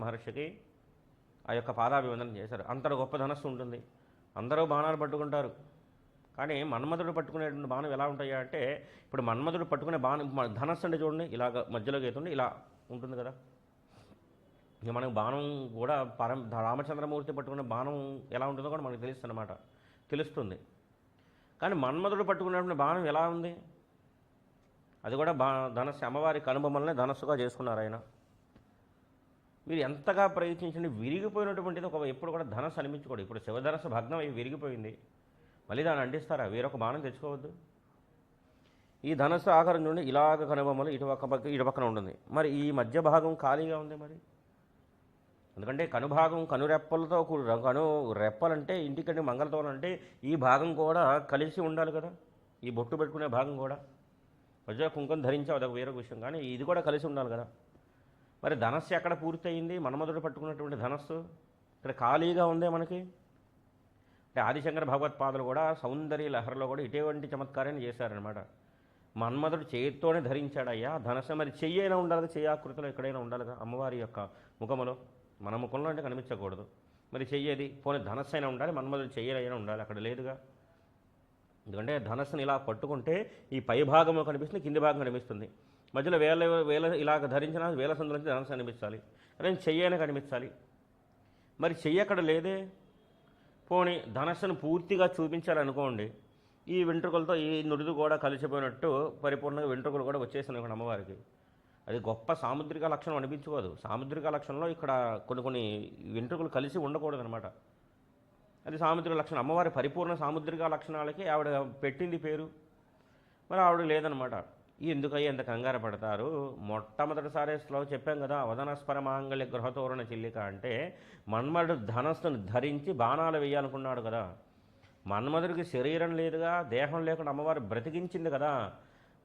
మహర్షికి ఆ యొక్క పాదాభివందనం చేశారు. అంతటి గొప్ప ధనస్సు ఉంటుంది. అందరూ బాణాలు పట్టుకుంటారు. కానీ మన్మధుడు పట్టుకునేటువంటి బాణం ఎలా ఉంటాయా అంటే ఇప్పుడు మన్మధుడు పట్టుకునే బాణం ధనస్సు అంటే చూడండి ఇలాగ మధ్యలో గీతుండి ఇలా ఉంటుంది కదా. ఇక మనకు బాణం కూడా పరం రామచంద్రమూర్తి పట్టుకునే బాణం ఎలా ఉంటుందో కూడా మనకు తెలుస్తుంది అనమాట తెలుస్తుంది. కానీ మన్మధుడు పట్టుకున్నటువంటి బాణం ఎలా ఉంది? అది కూడా బా ధనస్సు అమ్మవారి కనుబొమ్మలనే ధనస్సుగా చేసుకున్నారు ఆయన. మీరు ఎంతగా ప్రయత్నించండి విరిగిపోయినటువంటిది ఒక ఎప్పుడు కూడా ధనస్సు అనిపించుకోడు. ఇప్పుడు శివధనస్సు భగ్నం అయ్యి విరిగిపోయింది. మళ్ళీ దాన్ని అంటిస్తారా? వేరొక బాణం తెచ్చుకోవద్దు. ఈ ధనస్సు ఆకారం చూడండి ఇలాగ కనుబొమ్మలు ఇటు పక్క పక్క ఇటు పక్కన ఉంటుంది. మరి ఈ మధ్య భాగం ఖాళీగా ఉంది మరి? ఎందుకంటే కనుభాగం కనురెప్పలతో కను రెప్పలంటే ఇంటికంటే మంగళతోలు అంటే ఈ భాగం కూడా కలిసి ఉండాలి కదా. ఈ బొట్టు పెట్టుకునే భాగం కూడా. మధ్య కుంకుమ ధరించావు అదొక వేరొక విషయం. కానీ ఇది కూడా కలిసి ఉండాలి కదా. మరి ధనస్సు ఎక్కడ పూర్తయింది? మన్మధుడు పట్టుకున్నటువంటి ధనస్సు ఇక్కడ ఖాళీగా ఉందే మనకి? అంటే ఆదిశంకర భగవత్పాదులు కూడా సౌందర్య లహరలో కూడా ఇటువంటి చమత్కారాన్ని చేశారనమాట మన్మధుడు చేతితోనే ధరించాడయ్యా. ధనస్సు మరి చెయ్యి అయినా ఉండాలి చెయ్యాకృతిలో చెయ్యి ఆకృతిలో ఎక్కడైనా ఉండాలి అమ్మవారి యొక్క ముఖములో? మన ముఖంలో అంటే కనిపించకూడదు. మరి చెయ్యేది? పోనీ ధనస్సు అయినా ఉండాలి మన్మధుడు చెయ్యలైనా ఉండాలి అక్కడ లేదుగా? ఎందుకంటే ధనస్సుని ఇలా పట్టుకుంటే ఈ పై భాగము కనిపిస్తుంది కింది భాగం కనిపిస్తుంది. మధ్యలో వేల వేల ఇలాగ ధరించిన వేల సందుల నుంచి ధనస్సు కనిపించాలి. అదే చెయ్యనే కనిపించాలి. మరి చెయ్యి అక్కడ లేదే? పోనీ ధనస్సును పూర్తిగా చూపించాలనుకోండి ఈ వెంట్రుకలతో ఈ నుడిది కూడా కలిసిపోయినట్టు పరిపూర్ణంగా వెంట్రుకలు కూడా వచ్చేసినాయి ఇక్కడ అమ్మవారికి. అది గొప్ప సాముద్రిక లక్షణం అనిపించుకోదు. సాముద్రిక లక్షణంలో ఇక్కడ కొన్ని కొన్ని వెంట్రుకలు కలిసి ఉండకూడదు అనమాట అది సాముద్రిక లక్షణం. అమ్మవారి పరిపూర్ణ సాముద్రిక లక్షణాలకి ఆవిడ పెట్టింది పేరు. మరి ఆవిడ లేదనమాట ఎందుకయ్యి ఎంత కంగారు పడతారు? మొట్టమొదటిసారి స్లో చెప్పాం కదా అవధనస్పర మాంగళ్య గృహతోరణ చిల్లిక అంటే మన్మధుడు ధనస్సును ధరించి బాణాలు వేయాలనుకున్నాడు కదా. మన్మధుడికి శరీరం లేదుగా దేహం లేకుండా అమ్మవారు బ్రతికించింది కదా.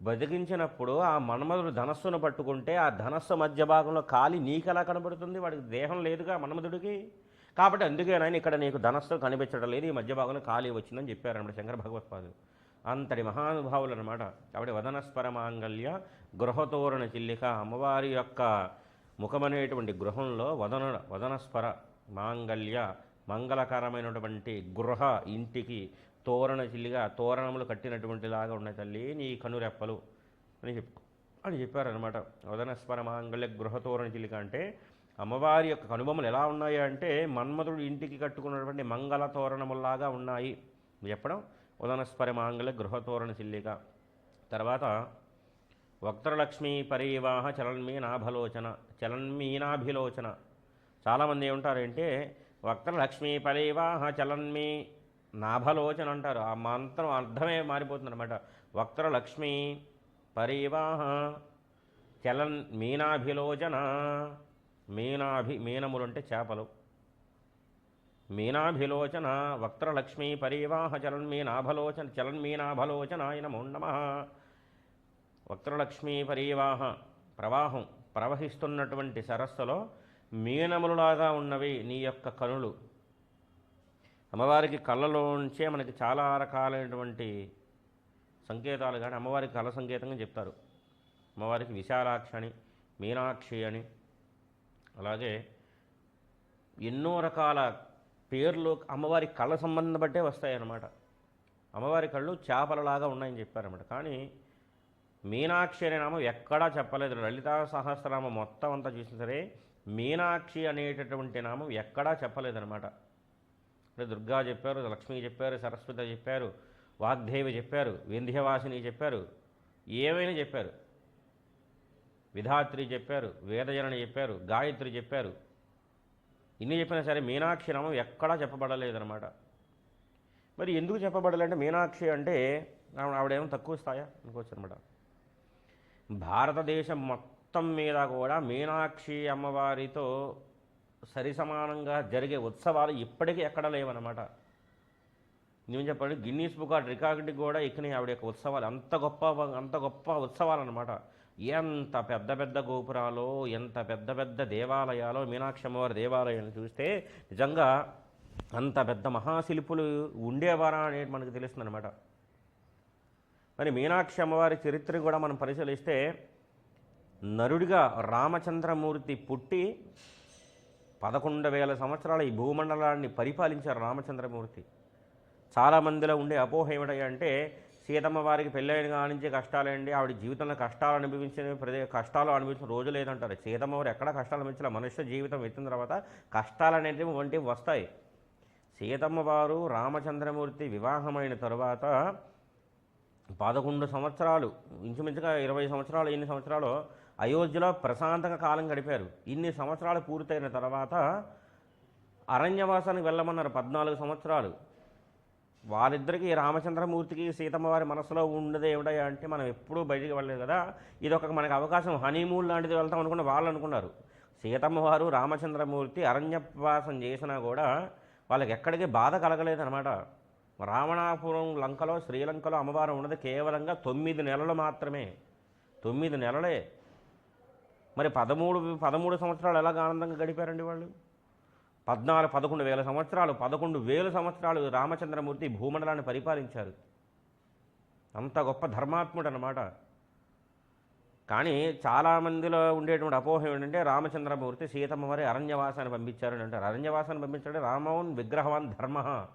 బ్రతికించినప్పుడు ఆ మన్మధుడు ధనస్సును పట్టుకుంటే ఆ ధనస్సు మధ్య భాగంలో కాలి నీకెలా కనబడుతుంది? వాడికి దేహం లేదుగా మన్మధుడికి? కాబట్టి అందుకేనాయన ఇక్కడ నీకు ధనస్సు కనిపించడం లేదు ఈ మధ్య భాగంలో ఖాళీ వచ్చిందని చెప్పారన్నమాట శంకర భగవత్పాదులు. అంతటి మహానుభావులు అనమాట కాబట్టి వదనస్పర మాంగళ్య గృహతోరణ చిల్లిక అమ్మవారి యొక్క ముఖమనేటువంటి గృహంలో వదన వదనస్పర మాంగళ్య మంగళకరమైనటువంటి గృహ ఇంటికి తోరణ చిల్లిగా తోరణములు కట్టినటువంటి లాగా ఉన్నాయి తల్లి నీ కనురెప్పలు అని చెప్ అని చెప్పారనమాట వదనస్పర మాంగళ్య గృహతోరణ చిల్లిక అంటే అమ్మవారి యొక్క కనుబొమ్మలు ఎలా ఉన్నాయి అంటే మన్మధుడు ఇంటికి కట్టుకున్నటువంటి మంగళ తోరణములాగా ఉన్నాయి. చెప్పడం ఉదనస్పరిమాంగళ గృహతోరణ చిల్లిక తర్వాత వక్త్రలక్ష్మీ పరివాహ చలన్మీనాభలోచన చలన్మీనాభిలోచన. చాలామంది ఏమంటారంటే వక్త్రలక్ష్మీ పరివాహ చలన్మీ నాభలోచన అంటారు ఆ మంత్రం అర్థమే మారిపోతుంది అనమాట వక్త్రలక్ష్మీ పరివాహ చలన్ మీనాభిలోచన మీనాభి మీనములు అంటే చేపలు. మీనాభిలోచన వక్త్రలక్ష్మీ పరివాహ చలన్మీనాభలోచన చలన్మీనాభలోచనాయ నమో నమ. వక్త్రలక్ష్మీ పరివాహ ప్రవాహం ప్రవహిస్తున్నటువంటి సరస్సులో మీనములులాగా ఉన్నవి నీ యొక్క కనులు. అమ్మవారికి కళ్ళలోంచే మనకి చాలా రకాలైనటువంటి సంకేతాలు కానీ అమ్మవారికి కళ సంకేతంగా చెప్తారు. అమ్మవారికి విశాలాక్షి అని మీనాక్షి అని అలాగే ఎన్నో రకాల పేర్లు అమ్మవారి కళ్ళ సంబంధం బట్టే వస్తాయన్నమాట. అమ్మవారి కళ్ళు చేపలలాగా ఉన్నాయని చెప్పారన్నమాట. కానీ మీనాక్షి అనే నామం ఎక్కడా చెప్పలేదు. లలితా సహస్రనామం మొత్తం అంతా చూసినా సరే మీనాక్షి అనేటటువంటి నామం ఎక్కడా చెప్పలేదన్నమాట. అంటే దుర్గా చెప్పారు లక్ష్మి చెప్పారు సరస్వతి చెప్పారు వాగ్దేవి చెప్పారు వింధ్యవాసిని చెప్పారు ఏమైనా చెప్పారు. విధాత్రి చెప్పారు వేదజనని చెప్పారు గాయత్రి చెప్పారు ఇన్ని చెప్పినా సరే మీనాక్షి నామం ఎక్కడా చెప్పబడలేదన్నమాట. మరి ఎందుకు చెప్పబడలేదంటే మీనాక్షి అంటే ఆవిడ- ఆవిడేమో తక్కువ స్థాయా అనుకోవచ్చు అనమాట భారతదేశం మొత్తం మీద కూడా మీనాక్షి అమ్మవారితో సరిసమానంగా జరిగే ఉత్సవాలు ఇప్పటికీ ఎక్కడ లేవన్నమాట. నేను చెప్పండి గిన్నీస్ బుక్ ఆఫ్ రికార్డ్కి కూడా ఎక్కినాయి ఆవిడ యొక్క ఉత్సవాలు. అంత గొప్ప అంత గొప్ప ఉత్సవాలు అనమాట ఎంత పెద్ద పెద్ద గోపురాలో ఎంత పెద్ద పెద్ద దేవాలయాలో మీనాక్షి అమ్మవారి దేవాలయాన్ని చూస్తే నిజంగా అంత పెద్ద మహాశిల్పులు ఉండేవారా అనేది మనకు తెలుస్తుందన్నమాట. మరి మీనాక్షి అమ్మవారి చరిత్ర కూడా మనం పరిశీలిస్తే నరుడిగా రామచంద్రమూర్తి పుట్టి పదకొండు వేల సంవత్సరాల ఈ భూమండలాన్ని పరిపాలించారు రామచంద్రమూర్తి. చాలామందిలో ఉండే అపోహ ఏమిటంటే అంటే సీతమ్మ వారికి పెళ్ళైన కానించే కష్టాలేండి. ఆవిడ జీవితంలో కష్టాలు అనుభవించిన ప్రదే కష్టాలు అనుభవించిన రోజు లేదంటారు. సీతమ్మ వారు ఎక్కడ కష్టాలు అనుభవించాల మనుష్య జీవితం ఎత్తిన తర్వాత కష్టాలు అనేటివి వంటివి వస్తాయి. సీతమ్మ వారు రామచంద్రమూర్తి వివాహమైన తరువాత పదకొండు సంవత్సరాలు ఇంచుమించుగా ఇరవై సంవత్సరాలు ఎన్ని సంవత్సరాలు అయోధ్యలో ప్రశాంతంగా కాలం గడిపారు. ఇన్ని సంవత్సరాలు పూర్తయిన తర్వాత అరణ్యవాసానికి వెళ్ళమన్నారు. పద్నాలుగు సంవత్సరాలు. వాళ్ళిద్దరికీ రామచంద్రమూర్తికి సీతమ్మ వారి మనసులో ఉండదు ఏమిటయ్యా అంటే మనం ఎప్పుడూ బయటికి వెళ్ళలేదు కదా. ఇది ఒక మనకు అవకాశం. హనీమూన్ లాంటిది వెళ్తాం అనుకున్న వాళ్ళు అనుకున్నారు. సీతమ్మ వారు రామచంద్రమూర్తి అరణ్యవాసం చేసినా కూడా వాళ్ళకి ఎక్కడికి బాధ కలగలేదన్నమాట. రావణాపురం లంకలో శ్రీలంకలో అమ్మవారు ఉన్నది కేవలంగా తొమ్మిది నెలలు మాత్రమే. తొమ్మిది నెలలే. మరి పదమూడు పదమూడు సంవత్సరాలు ఎలాగ ఆనందంగా గడిపారండి వాళ్ళు? పద్నాలుగు పదకొండు వేల సంవత్సరాలు పదకొండు వేల సంవత్సరాలు రామచంద్రమూర్తి భూమండలాన్ని పరిపాలించారు. అంత గొప్ప ధర్మాత్ముడు అనమాట కానీ చాలామందిలో ఉండేటువంటి అపోహం ఏంటంటే రామచంద్రమూర్తి సీతమ్మ వారి అరణ్యవాసాన్ని పంపించారు అంటే అంటారు. అరణ్యవాసాన్ని పంపించడం రామౌన్ విగ్రహవాన్ ధర్మ.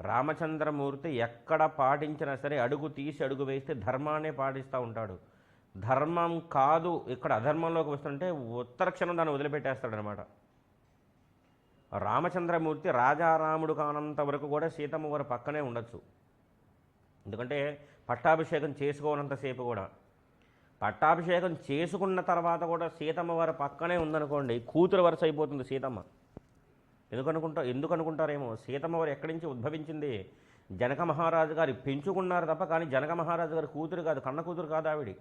రామచంద్రమూర్తి ఎక్కడ పాటించినా సరే అడుగు తీసి అడుగు వేస్తే ధర్మాన్ని పాటిస్తూ ఉంటాడు. ధర్మం కాదు ఇక్కడ అధర్మంలోకి వస్తుంటే ఉత్తర క్షణం దాన్ని వదిలిపెట్టేస్తాడనమాట రామచంద్రమూర్తి రాజారాముడు కానంత వరకు కూడా సీతమ్మ వారి పక్కనే ఉండొచ్చు. ఎందుకంటే పట్టాభిషేకం చేసుకోనంతసేపు కూడా. పట్టాభిషేకం చేసుకున్న తర్వాత కూడా సీతమ్మ వారి పక్కనే ఉందనుకోండి కూతురు వరుస అయిపోతుంది సీతమ్మ. ఎందుకనుకుంటా ఎందుకనుకుంటారేమో? ఎందుకు అనుకుంటారేమో సీతమ్మ వారు ఎక్కడి నుంచి ఉద్భవించింది? జనక మహారాజు గారు పెంచుకున్నారు తప్ప కానీ జనక మహారాజు గారి కూతురు కాదు కన్న కూతురు కాదు ఆవిడి.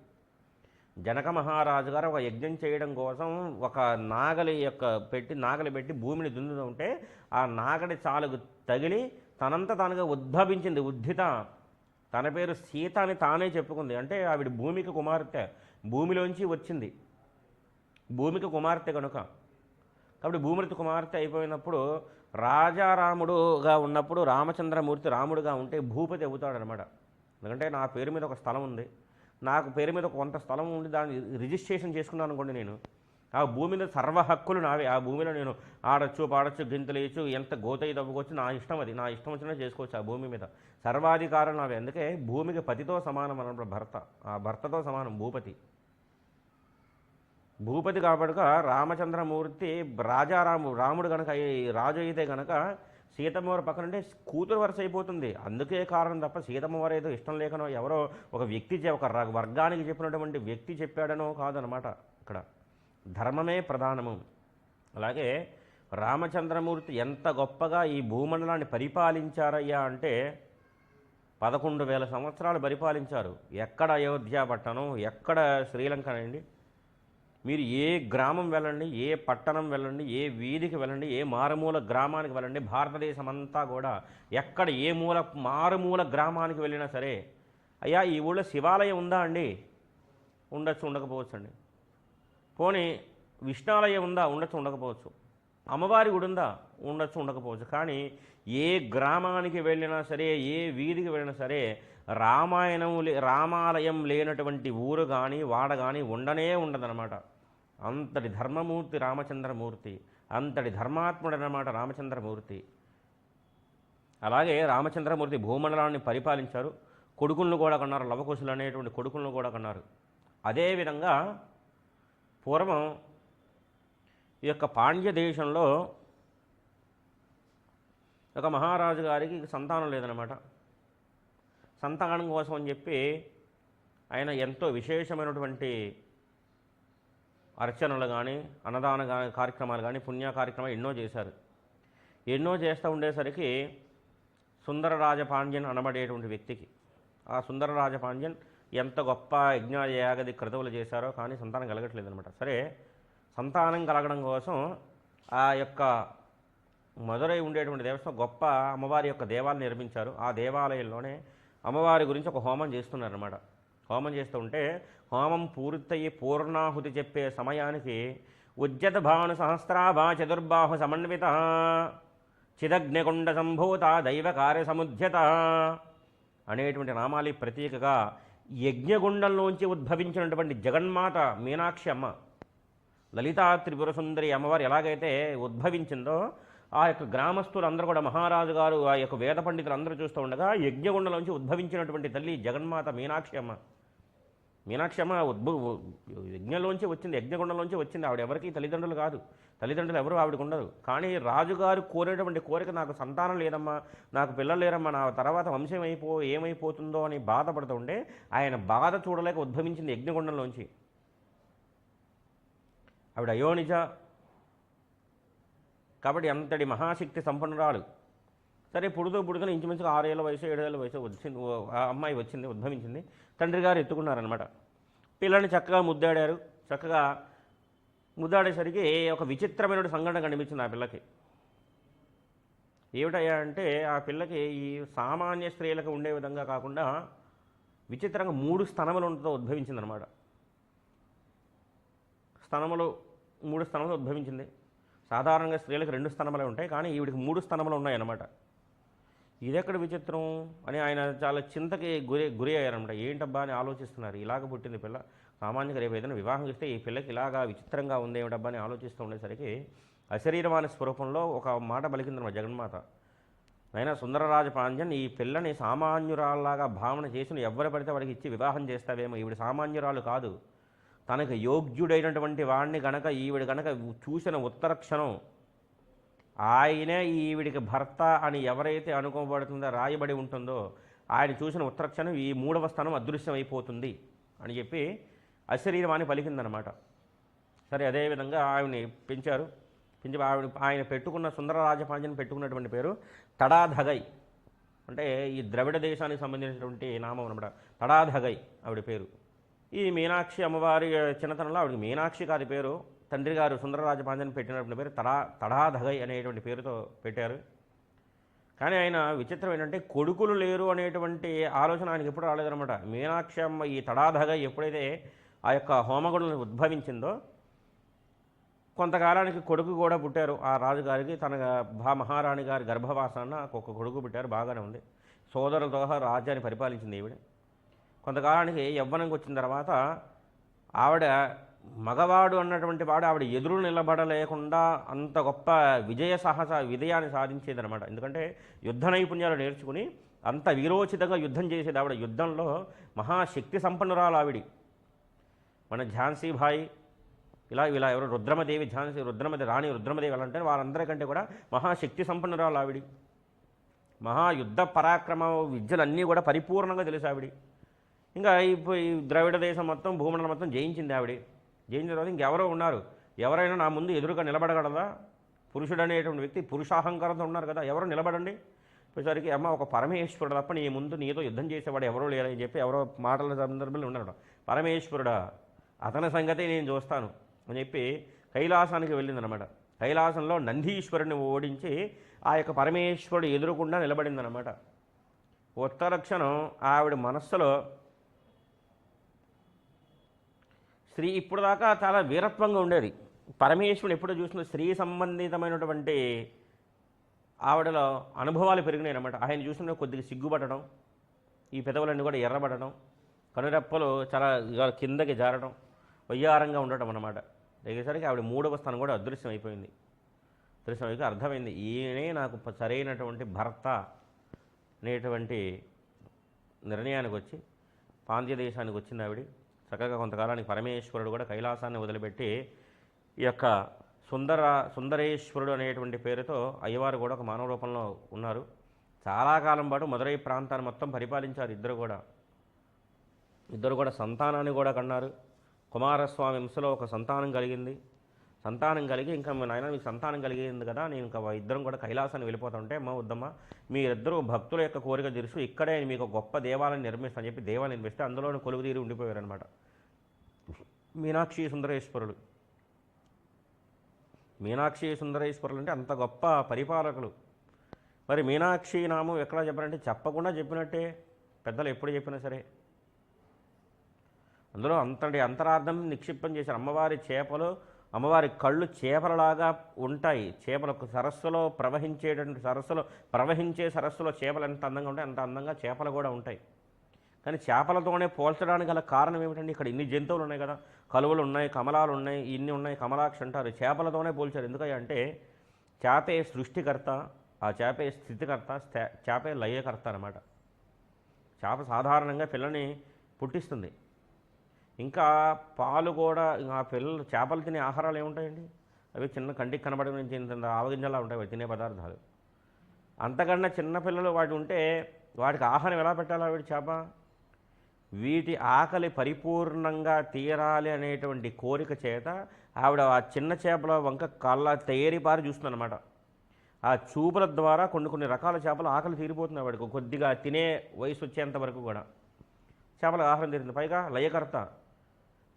జనక మహారాజు గారు ఒక యజ్ఞం చేయడం కోసం ఒక నాగలి యొక్క పెట్టి నాగలి పెట్టి భూమిని దున్నుతుంటే ఆ నాగలి చాలుగు తగిలి తనంత తానుగా ఉద్భవించింది ఉద్ధిత. తన పేరు సీత అని తానే చెప్పుకుంది. అంటే ఆవిడ భూమికి కుమార్తె భూమిలోంచి వచ్చింది. భూమికి కుమార్తె కనుక. కాబట్టి భూమృతి కుమార్తె అయిపోయినప్పుడు రాజారాముడుగా ఉన్నప్పుడు రామచంద్రమూర్తి రాముడుగా ఉంటే భూపతి అవుతాడనమాట ఎందుకంటే నా పేరు మీద ఒక స్థలం ఉంది. నాకు పేరు మీద కొంత స్థలం ఉండి దాన్ని రిజిస్ట్రేషన్ చేసుకున్నాను అనుకోండి నేను. ఆ భూమి మీద సర్వ హక్కులు నావే. ఆ భూమిలో నేను ఆడొచ్చు పాడొచ్చు గింతలేయచ్చు ఎంత గోతయి తవ్వుకోవచ్చు నా ఇష్టం అది. నా ఇష్టం వచ్చినా చేసుకోవచ్చు ఆ భూమి మీద. సర్వాధికారం నావే. అందుకే భూమికి పతితో సమానం అన్నప్పుడు భర్త. ఆ భర్తతో సమానం భూపతి. భూపతి కాబట్టి రామచంద్రమూర్తి రాజారాము రాముడు కనుక రాజు అయితే కనుక సీతమ్మ వారి పక్కన ఉంటే కూతురు వరుస అయిపోతుంది. అందుకే కారణం తప్ప సీతమ్మ వారు ఏదో ఇష్టం లేకనో ఎవరో ఒక వ్యక్తి ఒక ర- వర్గానికి చెప్పినటువంటి వ్యక్తి చెప్పాడనో కాదనమాట ఇక్కడ ధర్మమే ప్రధానము. అలాగే రామచంద్రమూర్తి ఎంత గొప్పగా ఈ భూమండలాన్ని పరిపాలించారయ్యా అంటే పదకొండు వేల సంవత్సరాలు పరిపాలించారు. ఎక్కడ అయోధ్య పట్టణం ఎక్కడ శ్రీలంక అండి? మీరు ఏ గ్రామం వెళ్ళండి ఏ పట్టణం వెళ్ళండి ఏ వీధికి వెళ్ళండి ఏ మారుమూల గ్రామానికి వెళ్ళండి భారతదేశం అంతా కూడా ఎక్కడ ఏ మూల మారుమూల గ్రామానికి వెళ్ళినా సరే అయ్యా ఈ ఊళ్ళో శివాలయం ఉందా అండి? ఉండొచ్చు ఉండకపోవచ్చు అండి పోనీ విష్ణాలయం ఉందా? ఉండొచ్చు ఉండకపోవచ్చు. అమ్మవారి గుడి ఉందా? ఉండొచ్చు ఉండకపోవచ్చు. కానీ ఏ గ్రామానికి వెళ్ళినా సరే ఏ వీధికి వెళ్ళినా సరే రామాయణం లే- రామాలయం లేనటువంటి ఊరు కానీ వాడ కానీ ఉండనే ఉండదన్నమాట. అంతటి ధర్మమూర్తి రామచంద్రమూర్తి అంతటి ధర్మాత్ముడనమాట రామచంద్రమూర్తి. అలాగే రామచంద్రమూర్తి భూమండలాన్ని పరిపాలించారు. కొడుకులను కూడా కన్నారు లవకుశులు అనేటువంటి కొడుకులను కూడా కన్నారు. అదేవిధంగా పూర్వం ఈ యొక్క పాండ్య దేశంలో ఒక మహారాజు గారికి సంతానం లేదనమాట సంతానం కోసం అని చెప్పి ఆయన ఎంతో విశేషమైనటువంటి అర్చనలు కానీ అన్నదాన కార్యక్రమాలు కానీ పుణ్య కార్యక్రమాలు ఎన్నో చేశారు. ఎన్నో చేస్తూ ఉండేసరికి సుందరరాజ పాండ్యన్ అనబడేటువంటి వ్యక్తికి. ఆ సుందరరాజ పాండ్యన్ ఎంత గొప్ప యజ్ఞ యాగది క్రతువులు చేశారో కానీ సంతానం కలగట్లేదు అనమాట సరే సంతానం కలగడం కోసం ఆ యొక్క మధురై ఉండేటువంటి దేవస్థానం గొప్ప అమ్మవారి యొక్క దేవాలయం నిర్మించారు. ఆ దేవాలయంలోనే అమ్మవారి గురించి ఒక హోమం చేస్తున్నారన్నమాట. హోమం చేస్తూ ఉంటే హోమం పూర్తయి పూర్ణాహుతి చెప్పే సమయానికి ఉజ్జత భాను సహస్రాభా చతుర్బాహు సమన్విత చిదగ్నికుండ సంభూత దైవ కార్య సముధ్యత అనేటువంటి నామాలి ప్రతీకగా యజ్ఞగుండంలోంచి ఉద్భవించినటువంటి జగన్మాత మీనాక్షి అమ్మ లలితా త్రిపుర సుందరి అమ్మవారు ఎలాగైతే ఉద్భవించిందో ఆ యొక్క గ్రామస్తులందరూ కూడా మహారాజు గారు ఆ యొక్క వేద పండితులు అందరూ చూస్తూ ఉండగా యజ్ఞగుండంలోంచి ఉద్భవించినటువంటి తల్లి జగన్మాత మీనాక్షి అమ్మ. మీనాక్షమ్మ ఉద్భు యజ్ఞంలోంచి వచ్చింది యజ్ఞగుండంలోంచి వచ్చింది. ఆవిడ ఎవరికి తల్లిదండ్రులు కాదు. తల్లిదండ్రులు ఎవరు ఆవిడకు ఉండదు కానీ రాజుగారు కోరేటువంటి కోరిక నాకు సంతానం లేదమ్మా నాకు పిల్లలు లేరమ్మా నా తర్వాత వంశం అయిపో ఏమైపోతుందో అని బాధపడుతుండే ఆయన బాధ చూడలేక ఉద్భవించింది యజ్ఞగుండంలోంచి. ఆవిడ అయోనిజ. కాబట్టి అంతటి మహాశక్తి సంపన్నురాలు. సరే పుడుతూ పుడుతున్న ఇంచుమించుగా ఆరేళ్ళ వయసు ఏడేళ్ళ వయసు వచ్చింది. అమ్మాయి వచ్చింది ఉద్భవించింది. తండ్రి గారు ఎత్తుకున్నారనమాట పిల్లని చక్కగా ముద్దాడారు. చక్కగా ముద్దాడేసరికి ఒక విచిత్రమైన సంఘటన కనిపించింది ఆ పిల్లకి. ఏమిటయ్యా అంటే ఆ పిల్లకి ఈ సామాన్య స్త్రీలకు ఉండే విధంగా కాకుండా విచిత్రంగా మూడు స్తనములతో ఉద్భవించిందనమాట స్థనములు మూడు స్థనములు ఉద్భవించింది. సాధారణంగా స్త్రీలకు రెండు స్థనములే ఉంటాయి కానీ ఈవిడికి మూడు స్థనములు ఉన్నాయన్నమాట. ఇదెక్కడ విచిత్రం అని ఆయన చాలా చింతకి గురి గురి అయ్యారనమాట ఏంటబ్బా అని ఆలోచిస్తున్నారు. ఇలాగ పుట్టింది పిల్ల. సామాన్యంగా రేపు ఏదైనా వివాహం చేస్తే ఈ పిల్లకి ఇలాగా విచిత్రంగా ఉంది ఏమిటబ్బా అని ఆలోచిస్తూ ఉండేసరికి అశరీరవాణి స్వరూపంలో ఒక మాట పలికిందనమాట జగన్మాత. అయినా సుందరరాజ పాంజన్ ఈ పిల్లని సామాన్యురాల్లాగా భావన చేసి ఎవరు పడితే వాడికి ఇచ్చి వివాహం చేస్తావేమో. ఈవిడ సామాన్యురాలు కాదు. తనకు యోగ్యుడైనటువంటి వాడిని గనక ఈవిడ గనక చూసిన ఉత్తర క్షణం ఆయనే ఈవిడికి భర్త అని ఎవరైతే అనుకోబడుతుందో రాయబడి ఉంటుందో ఆయన చూసిన ఉత్తరక్షణం ఈ మూడవ స్థానం అదృశ్యమైపోతుంది అని చెప్పి అశరీరవాణి పలికిందనమాట. సరే అదేవిధంగా ఆవిని పెంచారు. పెంచి ఆవిడ ఆయన పెట్టుకున్న సుందర రాజపాంజని పెట్టుకున్నటువంటి పేరు తడాధగై. అంటే ఈ ద్రవిడ దేశానికి సంబంధించినటువంటి నామం అనమాట తడాధగై ఆవిడ పేరు. ఈ మీనాక్షి అమ్మవారి చిన్నతనంలో ఆవిడకి మీనాక్షి కాదు పేరు తండ్రి గారు సుందరరాజపాంజని పెట్టినటువంటి పేరు తడా తడాధగై అనేటువంటి పేరుతో పెట్టారు. కానీ ఆయన విచిత్రం ఏంటంటే కొడుకులు లేరు అనేటువంటి ఆలోచన ఆయనకి ఎప్పుడు రాలేదనమాట మీనాక్షి అమ్మ ఈ తడాధగ ఎప్పుడైతే ఆ యొక్క హోమగుడులను ఉద్భవించిందో కొంతకాలానికి కొడుకు కూడా పుట్టారు. ఆ రాజుగారికి తన భా మహారాణి గారి గర్భవాసాన ఒక కొడుకు పుట్టారు బాగానే ఉంది. సోదరులతో రాజ్యాన్ని పరిపాలించింది ఈవిడ. కొంతకాలానికి యవ్వనంకి వచ్చిన తర్వాత ఆవిడ మగవాడు అన్నటువంటి వాడు ఆవిడ ఎదురు నిలబడలేకుండా అంత గొప్ప విజయ సాహస విజయాన్ని సాధించేదనమాట ఎందుకంటే యుద్ధ నైపుణ్యాలు నేర్చుకుని అంత వీరోచితంగా యుద్ధం చేసేది ఆవిడ. యుద్ధంలో మహాశక్తి సంపన్నురాలు ఆవిడి. మన ఝాన్సీ భాయ్ ఇలా ఇలా ఎవరు రుద్రమదేవి ఝాన్సీ రుద్రమదేవి రాణి రుద్రమదేవి అలా అంటే వారందరికంటే కూడా మహాశక్తి సంపన్నురాలు ఆవిడి. మహాయుద్ధ పరాక్రమ విద్యలన్నీ కూడా పరిపూర్ణంగా తెలుసు ఆవిడి. ఇంకా ఇప్పుడు ఈ ద్రవిడ దేశం మొత్తం భూమండలం మొత్తం జయించింది ఆవిడ. జయించిన తర్వాత ఇంకెవరో ఉన్నారు. ఎవరైనా నా ముందు ఎదురుగా నిలబడగలదా పురుషుడు అనేటువంటి వ్యక్తి పురుషాహంకారంతో ఉన్నారు కదా ఎవరు నిలబడండి? పోయేసరికి అమ్మ ఒక పరమేశ్వరుడు తప్ప నీ ముందు నీతో యుద్ధం చేసేవాడు ఎవరో లేరని చెప్పి ఎవరో మాటల సందర్భంలో ఉన్నాడు పరమేశ్వరుడా అతని సంగతి నేను చూస్తాను అని చెప్పి కైలాసానికి వెళ్ళిందనమాట. కైలాసంలో నందీశ్వరుని ఓడించి ఆ యొక్క పరమేశ్వరుడు ఎదురుకుండా నిలబడిందనమాట. ఉత్తరక్షణం ఆవిడ మనస్సులో స్త్రీ ఇప్పుడు దాకా చాలా వీరత్వంగా ఉండేది. పరమేశ్వరుడు ఎప్పుడు చూసిన స్త్రీ సంబంధితమైనటువంటి ఆవిడలో అనుభవాలు పెరిగినాయి అనమాట ఆయన చూసిన కొద్దిగా సిగ్గుపడడం ఈ పెదవులన్నీ కూడా ఎర్రబడడం కనురెప్పలు చాలా కిందకి జారడం వయ్యారంగా ఉండటం అనమాట దగ్గరసరికి ఆవిడ మూడవ స్థానం కూడా అదృశ్యం అయిపోయింది. దృశ్యం అయిపోయి అర్థమైంది ఈయనే నాకు సరైనటువంటి భర్త అనేటువంటి నిర్ణయానికి వచ్చి పాంద్య దేశానికి వచ్చింది ఆవిడ. చక్కగా కొంతకాలానికి పరమేశ్వరుడు కూడా కైలాసాన్ని వదిలిపెట్టి ఈ యొక్క సుందర సుందరేశ్వరుడు అనేటువంటి పేరుతో అయ్యవారు కూడా ఒక మానవ రూపంలో ఉన్నారు. చాలా కాలం పాటు మదురై ప్రాంతాన్ని మొత్తం పరిపాలించారు ఇద్దరు కూడా. ఇద్దరు కూడా సంతానాన్ని కూడా కన్నారు. కుమారస్వామి హింసలో ఒక సంతానం కలిగింది. సంతానం కలిగి ఇంకా మీ నాయన మీకు సంతానం కలిగింది కదా నేను ఇంకా ఇద్దరం కూడా కైలాసాన్ని వెళ్ళిపోతుంటే అమ్మ వద్దమ్మా మీరిద్దరూ భక్తుల యొక్క కోరిక తెలుసు ఇక్కడే మీకు గొప్ప దేవాలయం నిర్మిస్తాను చెప్పి దేవాలయం నిర్మిస్తే అందులోనే కొలువు తీరి ఉండిపోయారనమాట మీనాక్షి సుందరేశ్వరుడు మీనాక్షి సుందరేశ్వరులు అంటే అంత గొప్ప పరిపాలకులు. మరి మీనాక్షి నామం ఎక్కడ చెప్పారంటే చెప్పకుండా చెప్పినట్టే పెద్దలు ఎప్పుడు చెప్పినా సరే. అందులో అంతటి అంతరార్థం నిక్షిప్తం చేశారు అమ్మవారి చేపలు అమ్మవారి కళ్ళు చేపలలాగా ఉంటాయి. చేపలకు సరస్సులో ప్రవహించేటువంటి సరస్సులో ప్రవహించే సరస్సులో చేపలు ఎంత అందంగా ఉంటాయి అంత అందంగా చేపలు కూడా ఉంటాయి. కానీ చేపలతోనే పోల్చడానికి గల కారణం ఏమిటండి? ఇక్కడ ఇన్ని జంతువులు ఉన్నాయి కదా. కలువలు ఉన్నాయి కమలాలు ఉన్నాయి ఇన్ని ఉన్నాయి కమలాక్షి అంటారు. చేపలతోనే పోల్చారు. ఎందుకంటే చేపే సృష్టికర్త ఆ చేపే స్థితికర్త చేపే లయకర్త అనమాట చేప సాధారణంగా పిల్లని పుట్టిస్తుంది. ఇంకా పాలు కూడా ఆ పిల్లలు చేపలు తినే ఆహారాలు ఏముంటాయండి? అవి చిన్న కంటికి కనబడి నుంచి ఆవగింజలా ఉంటాయి అవి తినే పదార్థాలు. అంతకన్నా చిన్నపిల్లలు వాటి ఉంటే వాటికి ఆహారం ఎలా పెట్టాలా ఆవిడ చేప? వీటి ఆకలి పరిపూర్ణంగా తీరాలి అనేటువంటి కోరిక చేత ఆవిడ ఆ చిన్న చేపల వంక కళ్ళ తేరిపారి చూస్తుందన్నమాట. ఆ చూపుల ద్వారా కొన్ని కొన్ని రకాల చేపలు ఆకలి తీరిపోతుంది ఆవిడకు కొద్దిగా తినే వయసు వచ్చేంత వరకు కూడా. చేపల ఆహారం తీరింది. పైగా లయకర్త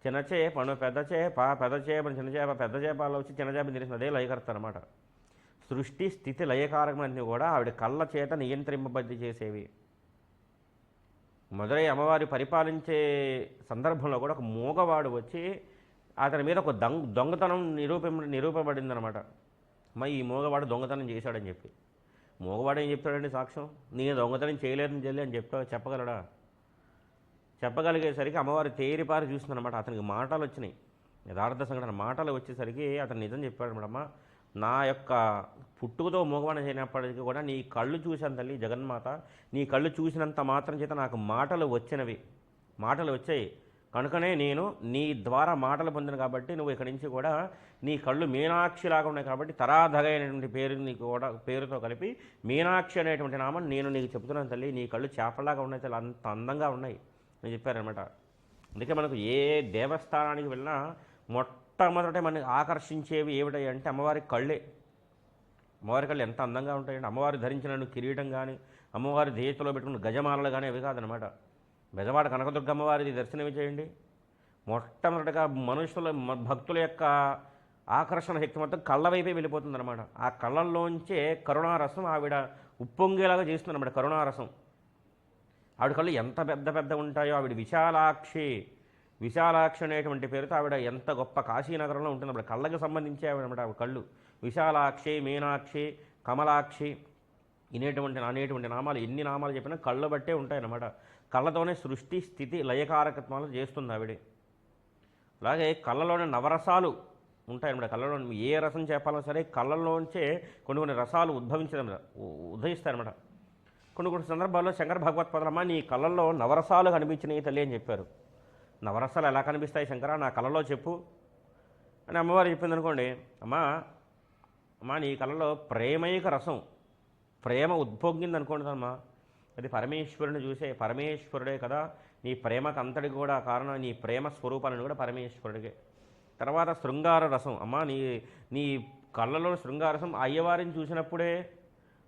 చిన్న చేపను పెద్ద చేప పెద్ద చేప చిన్న చేప పెద్ద చేపలు వచ్చి చిన్న చేప తెలిసిన అదే లయకర్త అనమాట సృష్టి స్థితి లయకారకమన్నీ కూడా ఆవిడ కళ్ళ చేత నియంత్రింపబద్ధి చేసేవి. మదురై అమ్మవారి పరిపాలించే సందర్భంలో కూడా ఒక మూగవాడు వచ్చి అతని మీద ఒక దొంగ దొంగతనం నిరూప నిరూపబడింది అనమాట మా ఈ మూగవాడు దొంగతనం చేశాడని చెప్పి. మూగవాడు ఏం చెప్తాడండి సాక్ష్యం? నేను దొంగతనం చేయలేదని చెల్లి అని చెప్తా చెప్పగలడా? చెప్పగలిగేసరికి అమ్మవారి తేరిపారి చూస్తుందన్నమాట. అతనికి మాటలు వచ్చినాయి యథార్థ సంఘటన మాటలు వచ్చేసరికి అతను నిజం చెప్పాడు మేడమ్మ నా యొక్క పుట్టుకతో మూగవాణి చేయనప్పటికీ కూడా నీ కళ్ళు చూశాను తల్లి జగన్మాత. నీ కళ్ళు చూసినంత మాత్రం చేత నాకు మాటలు వచ్చినవి. మాటలు వచ్చాయి. కనుకనే నేను నీ ద్వారా మాటలు పొందిన కాబట్టి నువ్వు ఇక్కడి నుంచి కూడా నీ కళ్ళు మీనాక్షిలాగా ఉన్నాయి కాబట్టి తరాధగైనటువంటి పేరు నీకు కూడా పేరుతో కలిపి మీనాక్షి అనేటువంటి నామం నేను నీకు చెప్తున్నాను తల్లి. నీ కళ్ళు చేపలాగా ఉన్నాయి తల్లి. అంత అందంగా ఉన్నాయి. అని చెప్పారనమాట అందుకే మనకు ఏ దేవస్థానానికి వెళ్ళినా మొట్టమొదట మనకి ఆకర్షించేవి ఏమిటాయి అంటే అమ్మవారి కళ్ళే. అమ్మవారి కళ్ళు ఎంత అందంగా ఉంటాయండి అమ్మవారు ధరించిన కిరీటం కానీ అమ్మవారి దేశంలో పెట్టుకున్న గజమాలలు కానీ అవి కాదనమాట బెజవాడ కనకదుర్గ అమ్మవారిది దర్శనం చేయండి. మొట్టమొదటిగా మనుషుల భక్తుల యొక్క ఆకర్షణ శక్తి మొత్తం కళ్ళ వైపే వెళ్ళిపోతుందన్నమాట. ఆ కళ్ళల్లోంచే కరుణారసం ఆవిడ ఉప్పొంగేలాగా చేస్తుందన్నమాట కరుణారసం. ఆవిడ కళ్ళు ఎంత పెద్ద పెద్ద ఉంటాయో ఆవిడ విశాలాక్షి. విశాలాక్షి అనేటువంటి పేరుతో ఆవిడ ఎంత గొప్ప కాశీనగరంలో ఉంటుంది ఆవిడ కళ్ళకి సంబంధించి ఆవిడ అనమాట ఆవిడ కళ్ళు. విశాలాక్షి మీనాక్షి కమలాక్షి ఇనేటువంటి అనేటువంటి నామాలు ఎన్ని నామాలు చెప్పినా కళ్ళు బట్టే ఉంటాయన్నమాట. కళ్ళతోనే సృష్టి స్థితి లయకారకత్వాలు చేస్తుంది ఆవిడ. అలాగే కళ్ళలోని నవరసాలు ఉంటాయన్నమాట. కళ్ళలో ఏ రసం చెప్పాలన్నా సరే కళ్ళల్లోంచే కొన్ని కొన్ని రసాలు ఉద్భవించడం ఉదయిస్తాయన్నమాట. కొన్ని కొన్ని సందర్భాల్లో శంకర భగవత్పదలమ్మ నీ కళల్లో నవరసాలు కనిపించినాయి తల్లి అని చెప్పారు. నవరసాలు ఎలా కనిపిస్తాయి శంకర? నా కళలో చెప్పు అని అమ్మవారు చెప్పింది అనుకోండి అమ్మా అమ్మా నీ కళలో ప్రేమైక రసం ప్రేమ ఉద్భోగింది అనుకోండి అమ్మా అది పరమేశ్వరుని చూసే పరమేశ్వరుడే కదా. నీ ప్రేమకు అంతటి కూడా కారణం నీ ప్రేమ స్వరూపాలను కూడా పరమేశ్వరుడికే. తర్వాత శృంగార రసం అమ్మా నీ నీ కళ్ళలో శృంగారసం అయ్యవారిని చూసినప్పుడే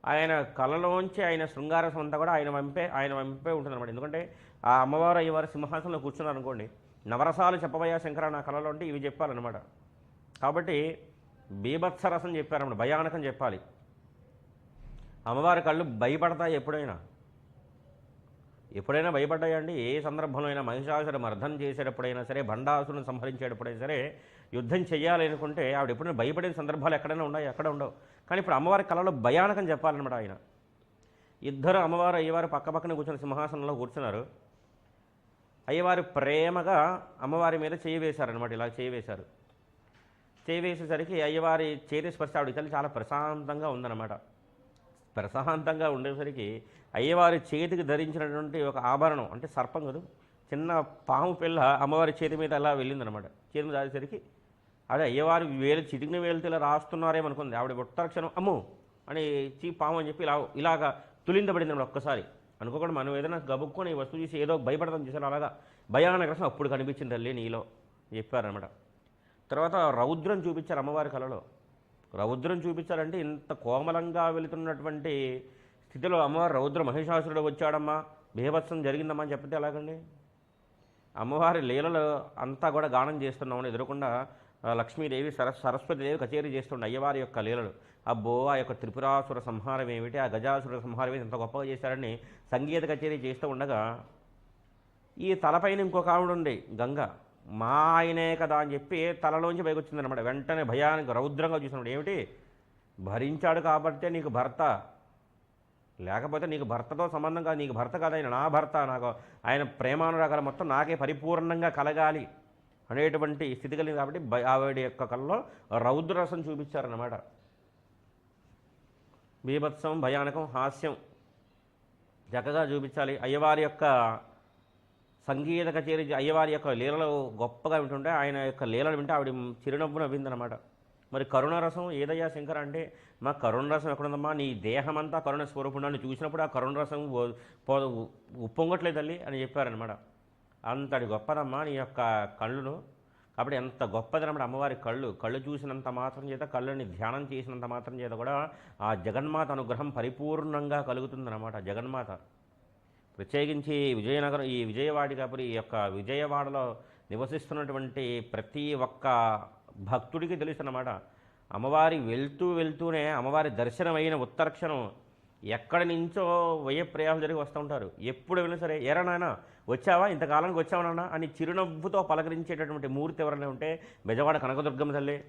ఆయన కళలోంచి ఆయన శృంగారసం అంతా కూడా ఆయన వంపే ఆయన వంపే ఉంటుంది అనమాట ఎందుకంటే ఆ అమ్మవారు అయ్యవారు సింహాసనంలో కూర్చున్నారు అనుకోండి నవరసాలు చెప్పబోయా శంకర నా కళలో అంటే ఇవి చెప్పాలన్నమాట. కాబట్టి బీభత్సరసం చెప్పారన్నమాట భయానకం చెప్పాలి. అమ్మవారి కళ్ళు భయపడతాయి ఎప్పుడైనా. ఎప్పుడైనా భయపడ్డాయండి ఏ సందర్భంలో అయినా మహిషాసుడు మర్దం చేసేటప్పుడైనా సరే భండాసురుని సంహరించేటప్పుడైనా సరే యుద్ధం చేయాలి అనుకుంటే ఆవిడ ఎప్పుడైనా భయపడిన సందర్భాలు ఎక్కడైనా ఉన్నాయి? ఎక్కడ ఉండవు. కానీ ఇప్పుడు అమ్మవారి కళలో భయానకం చెప్పాలన్నమాట ఆయన. ఇద్దరు అమ్మవారు అయ్యవారు పక్క పక్కన కూర్చుని సింహాసనంలో కూర్చున్నారు. అయ్యవారు ప్రేమగా అమ్మవారి మీద చేయి వేశారనమాట ఇలా చేయి వేశారు. చేయి వేసేసరికి అయ్యవారి చేతి స్పర్శ ఆవిడ తల్లి చాలా ప్రశాంతంగా ఉందన్నమాట. ప్రశాంతంగా ఉండేసరికి అయ్యవారి చేతికి ధరించినటువంటి ఒక ఆభరణం అంటే సర్పం కదా చిన్న పాము పిల్ల అమ్మవారి చేతి మీద అలా వెళ్ళిందనమాట చేతి మీద దాచేసరికి అదే అయ్యవారి వేలు చిటికిన వేలుతో ఇలా రాస్తున్నారేమనుకుంది ఆవిడ ఉత్తరక్షణం అమ్ము అని చీ పాము అని చెప్పి ఇలా ఇలాగా తులిందబడింది అన్నమాట ఒక్కసారి. అనుకోకుండా మనం ఏదైనా గబుక్కొని వస్తువు చూసి ఏదో భయపడతాం చూసారు? అలాగా భయానక రసం అప్పుడు కనిపించింది తల్లి నీలో చెప్పారనమాట తర్వాత రౌద్రం చూపించారు అమ్మవారి కళలో రౌద్రం చూపించారంటే ఇంత కోమలంగా వెళుతున్నటువంటి స్థితిలో అమ్మవారు రౌద్ర మహిషాసురుడు వచ్చాడమ్మా. బీభత్సం జరిగిందమ్మా అని చెప్పితే ఎలాగండి? అమ్మవారి లీలలో అంతా కూడా గానం చేస్తున్నామని ఎదురకుండా లక్ష్మీదేవి సరస్ సరస్వతిదేవి కచేరీ చేస్తుండే అయ్యవారి యొక్క లీలలు. అబ్బో ఆ యొక్క త్రిపురాసుర సంహారం ఏమిటి? ఆ గజాసుర సంహారం ఏమిటి? ఎంత గొప్పగా చేశారని సంగీత కచేరీ చేస్తూ ఉండగా ఈ తలపైన ఇంకొక ఆవిడ ఉంది గంగ. మా ఆయనే కదా అని చెప్పి తలలోంచి పైకి వచ్చిందనమాట వెంటనే భయానికి రౌద్రంగా చూసినప్పుడు ఏమిటి? భరించాడు కాబట్టే నీకు భర్త. లేకపోతే నీకు భర్తతో సంబంధం కాదు నీకు భర్త కాదు ఆయన నా భర్త. నాకు ఆయన ప్రేమానురాగాలు మొత్తం నాకే పరిపూర్ణంగా కలగాలి. అనేటువంటి స్థితి కలిగింది కాబట్టి ఆవిడ యొక్క కళ్ళలో రౌద్రరసం చూపించారన్నమాట. బీభత్సం భయానకం హాస్యం చక్కగా చూపించాలి. అయ్యవారి యొక్క సంగీత కచేరీ అయ్యవారి యొక్క లీలలు గొప్పగా వింటుంటే ఆయన యొక్క లీలలు వింటే ఆవిడ చిరునవ్వు నవ్విందనమాట మరి కరుణరసం ఏదయ్యా శంకర్ అంటే మా కరుణరసం ఎక్కడుందమ్మా? నీ దేహమంతా కరుణ స్వరూపుణాన్ని చూసినప్పుడు ఆ కరుణరసం ఉప్పొంగట్లేదు తల్లి అని చెప్పారనమాట అంతటి గొప్పదమ్మా నీ యొక్క కళ్ళును. కాబట్టి ఎంత గొప్పదనమాట అమ్మవారి కళ్ళు. కళ్ళు చూసినంత మాత్రం చేత కళ్ళని ధ్యానం చేసినంత మాత్రం చేత కూడా ఆ జగన్మాత అనుగ్రహం పరిపూర్ణంగా కలుగుతుందన్నమాట జగన్మాత. ప్రత్యేకించి విజయనగరం ఈ విజయవాడికాపురి ఈ యొక్క విజయవాడలో నివసిస్తున్నటువంటి ప్రతి ఒక్క భక్తుడికి తెలుసు అన్నమాట అమ్మవారి వెళ్తూ వెళ్తూనే అమ్మవారి దర్శనమైన ఉత్తరక్షణం ఎక్కడి నుంచో వయప్రయాలు జరిగి వస్తూ ఉంటారు. ఎప్పుడు వెళ్ళినా సరే ఎరా నాయన వచ్చావా? ఇంతకాలానికి వచ్చావా అని చిరునవ్వుతో పలకరించేటటువంటి మూర్తి ఎవరైనా ఉంటే బెజవాడ కనకదుర్గమ్మ తల్లి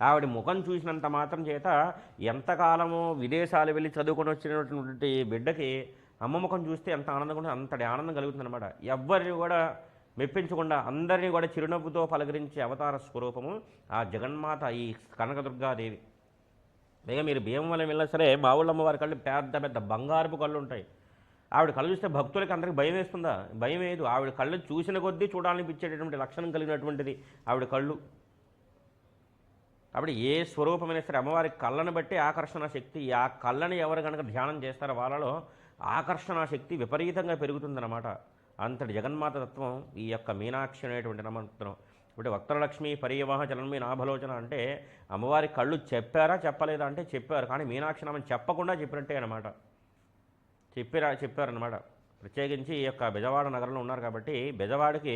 ఆవిడ ముఖం చూసినంత మాత్రం చేత ఎంతకాలమో విదేశాలు వెళ్ళి చదువుకొని వచ్చినటువంటి బిడ్డకి అమ్మ ముఖం చూస్తే ఎంత ఆనందంగా అంతటి ఆనందం కలుగుతుందన్నమాట. ఎవ్వరిని కూడా మెప్పించకుండా అందరినీ కూడా చిరునవ్వుతో పలకరించే అవతార స్వరూపము ఆ జగన్మాత ఈ కనకదుర్గాదేవి. పైగా మీరు భీమవలం వెళ్ళినా సరే మా ఊళ్ళమ్మ వారి కళ్ళు పెద్ద పెద్ద బంగారపు కళ్ళు ఉంటాయి. ఆవిడ కళ్ళు చూస్తే భక్తులకి అందరికి భయం వేస్తుందా? భయం వేయదు. ఆవిడ కళ్ళు చూసిన కొద్దీ చూడాలనిపించేటటువంటి లక్షణం కలిగినటువంటిది ఆవిడ కళ్ళు. కాబట్టి ఏ స్వరూపమైన సరే అమ్మవారి కళ్ళను బట్టి ఆకర్షణ శక్తి. ఆ కళ్ళని ఎవరు కనుక ధ్యానం చేస్తారో వాళ్ళలో ఆకర్షణ శక్తి విపరీతంగా పెరుగుతుందన్నమాట. అంతటి జగన్మాత తత్వం ఈ యొక్క మీనాక్షి అనేటువంటి నమంత్రం ఇప్పుడు వక్రలక్ష్మి పరివాహ జలన్మీ నాభలోచన అంటే అమ్మవారి కళ్ళు చెప్పారా చెప్పలేదా అంటే చెప్పారు. కానీ మీనాక్షి నామని చెప్పకుండా చెప్పినట్టే అనమాట చెప్పిరా చెప్పారనమాట ప్రత్యేకించి ఈ యొక్క బెజవాడ నగరంలో ఉన్నారు కాబట్టి బెజవాడికి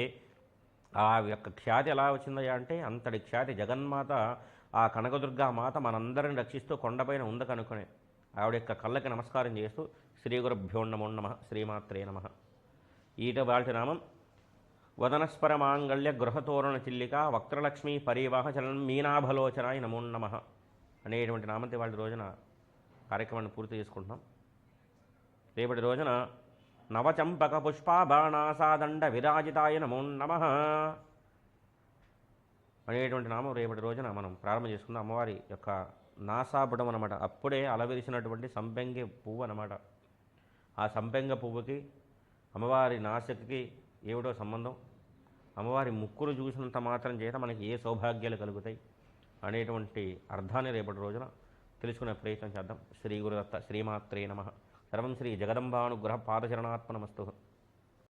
ఆ యొక్క ఖ్యాతి ఎలా వచ్చిందయ్యా అంటే అంతటి ఖ్యాతి జగన్మాత ఆ కనకదుర్గా మాత మనందరిని రక్షిస్తూ కొండపైన ఉంది కనుకొని. ఆవిడ యొక్క కళ్ళకి నమస్కారం చేస్తూ శ్రీ గురుభ్యో నమో నమ శ్రీమాత్రే నమ. ఈట వాటి నామం వదనస్పర మాంగళ్య గృహతోరణ చిల్లిక వక్రలక్ష్మి పరివాహ చలనం మీనాభలోచనాయ నమో నమ అనేటువంటి నామంతి వాళ్ళ రోజున కార్యక్రమాన్ని పూర్తి చేసుకుంటున్నాం. రేపటి రోజున నవచంపక పుష్పాబాణాసాదండ విరాజితాయ నమో నమ అనేటువంటి నామం రేపటి రోజున మనం ప్రారంభం చేసుకుందాం. అమ్మవారి యొక్క నాసాపుటం అనమాట అప్పుడే అలవిరిసినటువంటి సంపెంగి పువ్వు అనమాట ఆ సంపెంగ పువ్వుకి అమ్మవారి నాసికకి ఏమిటో సంబంధం? అమ్మవారి ముక్కులు చూసినంత మాత్రం చేత మనకి ఏ సౌభాగ్యాలు కలుగుతాయి అనేటువంటి అర్థాన్ని రేపటి రోజున తెలుసుకునే ప్రయత్నం చేద్దాం. శ్రీ గురుదత్త శ్రీమాత్రే నమ. సర్వం శ్రీ జగదంబానుగ్రహ పాదచరణాత్మనమస్తు